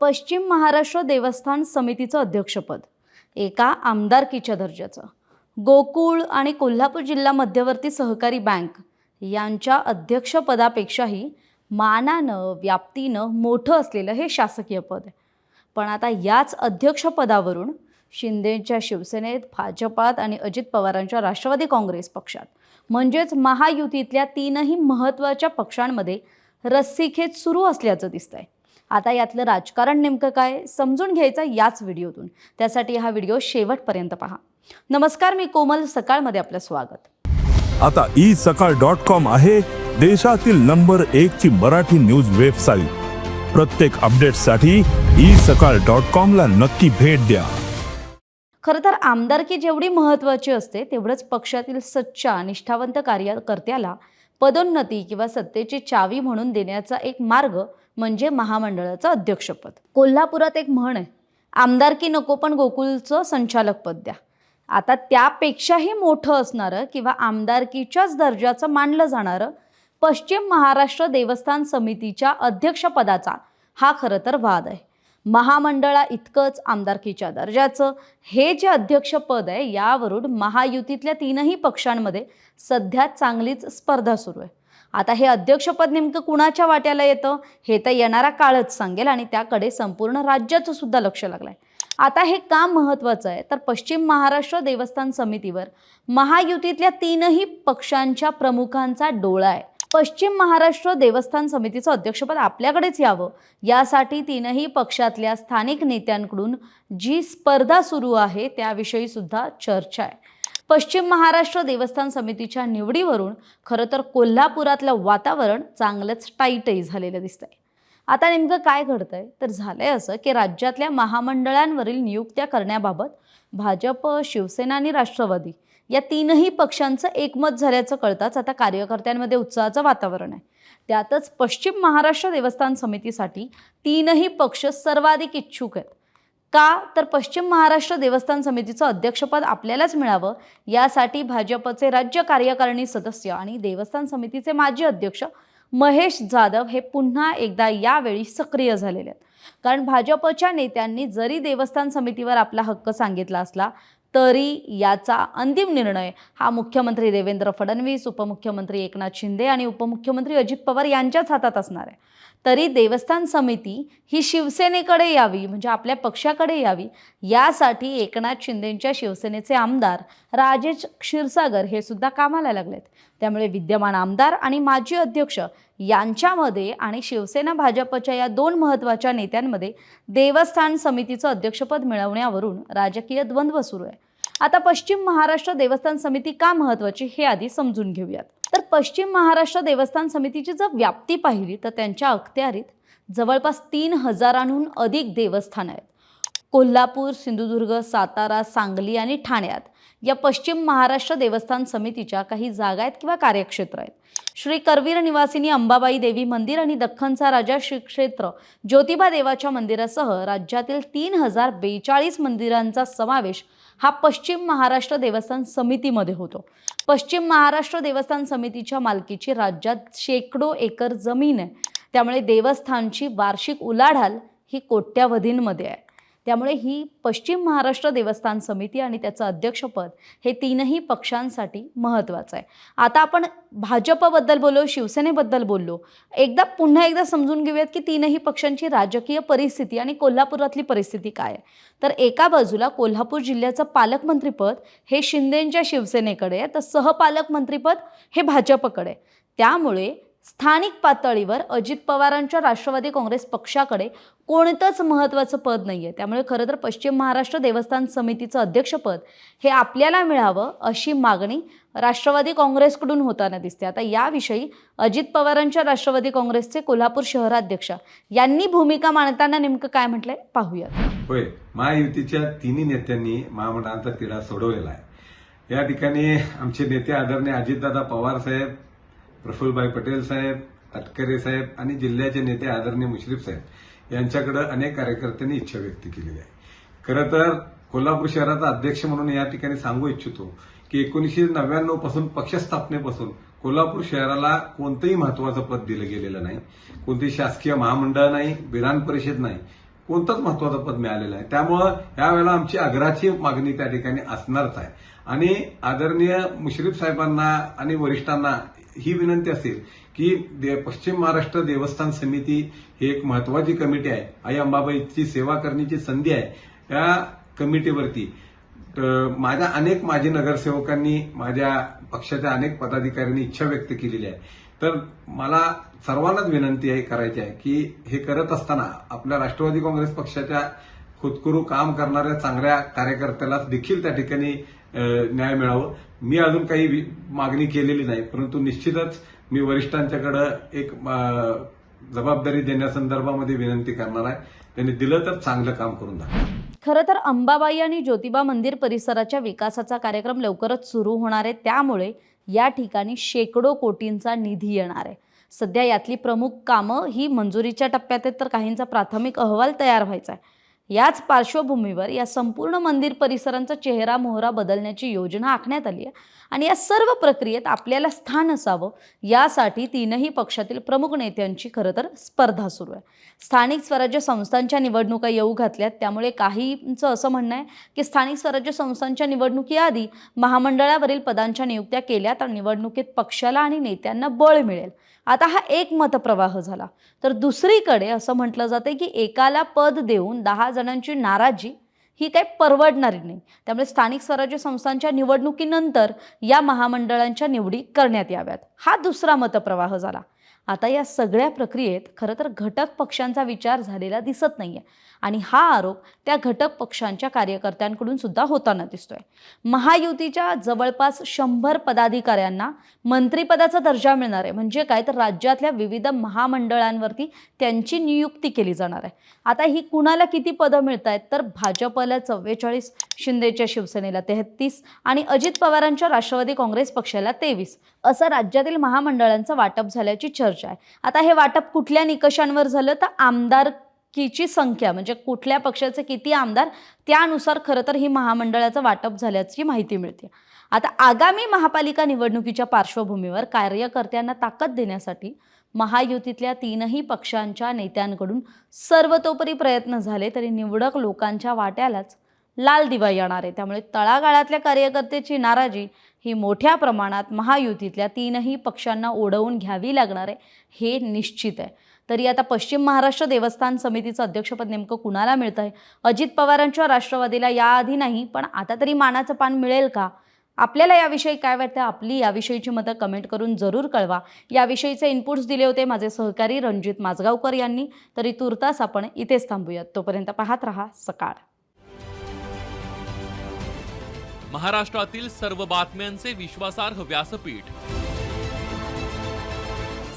पश्चिम महाराष्ट्र देवस्थान समितीचं अध्यक्षपद एका आमदारकीच्या दर्जाचं. गोकुळ आणि कोल्हापूर जिल्हा मध्यवर्ती सहकारी बँक यांच्या अध्यक्षपदापेक्षाही मानानं व्याप्तीनं मोठं असलेलं हे शासकीय पद. आहे पण आता याच अध्यक्षपदावरून शिंदेच्या शिवसेनेत भाजपात आणि अजित पवारांच्या राष्ट्रवादी काँग्रेस पक्षात म्हणजेच महायुतीतल्या तीनही महत्त्वाच्या पक्षांमध्ये रस्सीखेच सुरू असल्याचं दिसतंय. आता यातलं राजकारण नेमकं काय समजून घ्यायचं याच व्हिडिओतून. त्यासाठी हा व्हिडिओ शेवटपर्यंत पहा. नमस्कार मी कोमल. सकाळमध्ये आपलं स्वागत. आता ई सकाळ डॉट कॉम आहे देशातील नंबर एक ची मराठी न्यूज वेबसाईट. प्रत्येक अपडेटसाठी ई सकाळ डॉट कॉम ला नक्की भेट द्या. खरं तर आमदारकी जेवढी महत्त्वाची असते तेवढंच पक्षातील सच्चा निष्ठावंत कार्यकर्त्याला पदोन्नती किंवा सत्तेची चावी म्हणून देण्याचा एक मार्ग म्हणजे महामंडळाचं अध्यक्षपद. कोल्हापुरात एक म्हण आहे आमदारकी नको पण गोकुलचं संचालक पद द्या. आता त्यापेक्षाही मोठं असणारं किंवा आमदारकीच्याच दर्जाचं मानलं जाणारं पश्चिम महाराष्ट्र देवस्थान समितीच्या अध्यक्षपदाचा हा खरं तर वाद आहे. महामंडळा इतकंच आमदारकीच्या दर्जाचं हे जे अध्यक्षपद आहे यावरून महायुतीतल्या तीनही पक्षांमध्ये सध्या चांगलीच स्पर्धा सुरू आहे. आता हे अध्यक्षपद नेमकं कुणाच्या वाट्याला येतं? हे तर येणारा काळच सांगेल आणि त्याकडे संपूर्ण राज्याचं सुद्धा लक्ष लागलं आहे आता हे का महत्त्वाचं आहे? तर पश्चिम महाराष्ट्र देवस्थान समितीवर महायुतीतल्या तीनही पक्षांच्या प्रमुखांचा डोळा आहे. पश्चिम महाराष्ट्र देवस्थान समितीचं अध्यक्षपद आपल्याकडेच यावं. यासाठी तीनही पक्षातल्या स्थानिक नेत्यांकडून जी स्पर्धा सुरू आहे त्याविषयी सुद्धा चर्चा आहे. पश्चिम महाराष्ट्र देवस्थान समितीच्या निवडीवरून खरं तर कोल्हापुरातलं वातावरण चांगलंच टाईटही झालेलं दिसतंय. आता नेमकं काय घडतंय? तर झालंय असं की राज्यातल्या महामंडळांवरील नियुक्त्या करण्याबाबत भाजप शिवसेना आणि राष्ट्रवादी या तीनही पक्षांचं एकमत झाल्याचं कळताच आता कार्यकर्त्यांमध्ये उत्साहाचं वातावरण आहे. त्यातच पश्चिम महाराष्ट्र देवस्थान समितीसाठी तीनही पक्ष सर्वाधिक इच्छुक आहेत. का तर पश्चिम महाराष्ट्र देवस्थान समितीचं अध्यक्षपद आपल्यालाच मिळावं? यासाठी भाजपचे राज्य कार्यकारिणी सदस्य आणि देवस्थान समितीचे माजी अध्यक्ष महेश जाधव हे पुन्हा एकदा यावेळी सक्रिय झालेले आहेत. कारण भाजपच्या नेत्यांनी जरी देवस्थान समितीवर आपला हक्क सांगितला असला तरी याचा अंतिम निर्णय हा मुख्यमंत्री देवेंद्र फडणवीस उपमुख्यमंत्री एकनाथ शिंदे आणि उपमुख्यमंत्री अजित पवार यांच्याच हातात असणार आहे. तरी देवस्थान समिती ही शिवसेनेकडे यावी म्हणजे आपल्या पक्षाकडे यावी. यासाठी एकनाथ शिंदेंच्या शिवसेनेचे आमदार राजेश क्षीरसागर हे सुद्धा कामाला लागलेत. त्यामुळे विद्यमान आमदार आणि माजी अध्यक्ष यांच्यामध्ये आणि शिवसेना भाजपच्या या दोन महत्त्वाच्या नेत्यांमध्ये देवस्थान समितीचं अध्यक्षपद मिळवण्यावरून राजकीय द्वंद्व सुरू आहे. आता पश्चिम महाराष्ट्र देवस्थान समिती का महत्त्वाची हे आधी समजून घेऊयात. तर पश्चिम महाराष्ट्र देवस्थान समितीची जर व्याप्ती पाहिली तर त्यांच्या अखत्यारीत जवळपास तीन हजारांहून अधिक देवस्थानं आहेत. कोल्हापूर सिंधुदुर्ग सातारा सांगली आणि ठाण्यात. या पश्चिम महाराष्ट्र देवस्थान समितीच्या काही जागा आहेत किंवा कार्यक्षेत्र आहेत. श्री करवीर निवासिनी अंबाबाई देवी मंदिर आणि दख्खनचा राजा श्री क्षेत्र ज्योतिबा देवाच्या मंदिरासह राज्यातील तीन हजार बेचाळीस मंदिरांचा समावेश हा पश्चिम महाराष्ट्र देवस्थान समितीमध्ये होतो. पश्चिम महाराष्ट्र देवस्थान समितीच्या मालकीची राज्यात शेकडो एकर जमीन आहे. त्यामुळे देवस्थानची वार्षिक उलाढाल ही कोट्यावधींमध्ये आहे. त्यामुळे ही पश्चिम महाराष्ट्र देवस्थान समिती आणि त्याचं अध्यक्षपद हे तीनही पक्षांसाठी महत्त्वाचं आहे. आता आपण भाजपबद्दल बोललो शिवसेनेबद्दल बोललो. एकदा पुन्हा एकदा समजून घेऊयात की तीनही पक्षांची राजकीय परिस्थिती आणि कोल्हापुरातली परिस्थिती काय आहे. तर एका बाजूला कोल्हापूर जिल्ह्याचं पालकमंत्रीपद हे शिंदेंच्या शिवसेनेकडे आहे तर सहपालकमंत्रीपद हे भाजपकडे आहे. त्यामुळे स्थानिक पातळीवर अजित पवारांच्या राष्ट्रवादी काँग्रेस पक्षाकडे कोणतंच महत्त्वाचं पद नाही आहे त्यामुळे खरं तर पश्चिम महाराष्ट्र देवस्थान समितीचं अध्यक्षपद हे आपल्याला मिळावं अशी मागणी राष्ट्रवादी काँग्रेसकडून होताना दिसते. आता याविषयी अजित पवारांच्या राष्ट्रवादी काँग्रेसचे कोल्हापूर शहराध्यक्ष यांनी भूमिका मांडताना नेमकं काय म्हटलंय? पाहूयात. होय महायुतीच्या तिन्ही नेत्यांनी महामंडळाचा तिढा सोडवलेला आहे. या ठिकाणी आमचे नेते आदरणीय अजितदादा पवार साहेब प्रफुल्लभाई पटेल साहेब तटकरे साहेब आणि जिल्ह्याचे नेते आदरणीय मुश्रीफ साहेब यांच्याकडे अनेक कार्यकर्त्यांनी इच्छा व्यक्त केलेली आहे. खरं तर कोल्हापूर शहराचा अध्यक्ष म्हणून या ठिकाणी सांगू इच्छितो की एकोणीसशे नव्याण्णवपासून पक्ष स्थापनेपासून कोल्हापूर शहराला कोणतंही महत्वाचं पद दिलं गेलेलं नाही. कोणती शासकीय महामंडळ नाही विधान परिषद नाही. कोणतंच महत्वाचं पद मिळालेलं आहे त्यामुळं यावेळेला आमची आग्रहाची मागणी त्या ठिकाणी असणारच आहे. आणि आदरणीय मुश्रीफ साहेबांना आणि वरिष्ठांना ही विनंती असेल की दे- पश्चिम महाराष्ट्र देवस्थान समिती ही एक महत्वाची कमिटी आहे. आई अंबाबाईची सेवा करण्याची संधी आहे. या कमिटीवरती तर माझ्या अनेक माजी नगरसेवकांनी माझ्या पक्षाच्या अनेक पदाधिकाऱ्यांनी इच्छा व्यक्त केलेली आहे. तर मला सर्वांनाच विनंती आहे करायची आहे की हे करत असताना आपल्या राष्ट्रवादी काँग्रेस पक्षाच्या खुदकुरू काम करणाऱ्या चांगल्या कार्यकर्त्याला देखील त्या ठिकाणी न्याय मिळावं. मी अजून काही मागणी केलेली नाही परंतु निश्चितच मी वरिष्ठांच्याकडे एक जबाबदारी देण्यासंदर्भामध्ये विनंती करणार आहे. त्यांनी दिलं तर चांगलं काम करून दाखवा. खरं तर अंबाबाई आणि ज्योतिबा मंदिर परिसराच्या विकासाचा कार्यक्रम लवकरच सुरू होणार आहे. त्यामुळे या ठिकाणी शेकडो कोटींचा निधी येणार आहे. सध्या यातली प्रमुख कामं ही मंजुरीच्या टप्प्यात आहेत तर काहींचा प्राथमिक अहवाल तयार व्हायचा आहे. याच पार्श्वभूमीवर या संपूर्ण मंदिर परिसरांचा चेहरा मोहरा बदलण्याची योजना आखण्यात आली आहे. आणि या सर्व प्रक्रियेत आपल्याला स्थान असावं यासाठी तीनही पक्षातील प्रमुख नेत्यांची खरं तर स्पर्धा सुरू आहे. स्थानिक स्वराज्य संस्थांच्या निवडणुका येऊ घातल्यात त्यामुळे काहींचं असं म्हणणं आहे की स्थानिक स्वराज्य संस्थांच्या निवडणुकीआधी महामंडळावरील पदांच्या नियुक्त्या केल्या तर निवडणुकीत पक्षाला आणि नेत्यांना बळ मिळेल. आता हा एक मतप्रवाह झाला. तर दुसरीकडे असं म्हटलं जाते की एकाला पद देऊन दहा जणांची नाराजी ही काही परवडणारी नाही. त्यामुळे स्थानिक स्वराज्य संस्थांच्या निवडणुकीनंतर या महामंडळांच्या निवडी करण्यात याव्यात. हा दुसरा मतप्रवाह झाला. आता या सगळ्या प्रक्रियेत खरं तर घटक पक्षांचा विचार झालेला दिसत नाहीये. आणि हा आरोप त्या घटक पक्षांच्या कार्यकर्त्यांकडून सुद्धा होताना दिसतोय. महायुतीच्या जवळपास शंभर पदाधिकाऱ्यांना मंत्रिपदाचा दर्जा मिळणार आहे. म्हणजे काय? तर राज्यातल्या विविध महामंडळांवरती त्यांची नियुक्ती केली जाणार आहे. आता ही कुणाला किती पदं मिळत आहेत तर भाजपला चव्वेचाळीस शिंदेच्या शिवसेनेला तेहतीस आणि अजित पवारांच्या राष्ट्रवादी काँग्रेस पक्षाला तेवीस. असं राज्यातील महामंडळांचं वाटप झाल्याची चर्चा आहे. आता हे वाटप कुठल्या निकषांवर झालं? तर आमदार कीची संख्या म्हणजे कुठल्या पक्षाचे किती आमदार त्यानुसार खरं तर ही महामंडळाचं वाटप झाल्याची माहिती मिळते. आता आगामी महापालिका निवडणुकीच्या पार्श्वभूमीवर कार्यकर्त्यांना ताकद देण्यासाठी महायुतीतल्या तीनही पक्षांच्या नेत्यांकडून सर्वतोपरी प्रयत्न झाले तरी निवडक लोकांच्या वाट्यालाच लाल दिवा येणार आहे. त्यामुळे तळागाळातल्या कार्यकर्त्याची नाराजी ही मोठ्या प्रमाणात महायुतीतल्या तीनही पक्षांना ओढवून घ्यावी लागणार आहे हे निश्चित आहे. तरी आता पश्चिम महाराष्ट्र देवस्थान समितीचं अध्यक्षपद नेमकं कुणाला मिळतं आहे अजित पवारांच्या राष्ट्रवादीला याआधी नाही पण आता तरी मानाचं पान मिळेल का? आपल्याला याविषयी काय वाटतं? आपली याविषयीची मतं कमेंट करून जरूर कळवा. याविषयीचे इनपुट्स दिले होते माझे सहकारी रणजित माजगावकर यांनी. तरी तुर्तास आपण इथेच थांबूयात. तोपर्यंत पाहत रहा सकाळ. महाराष्ट्रातील सर्व बातम्यांचे विश्वासार्ह व्यासपीठ.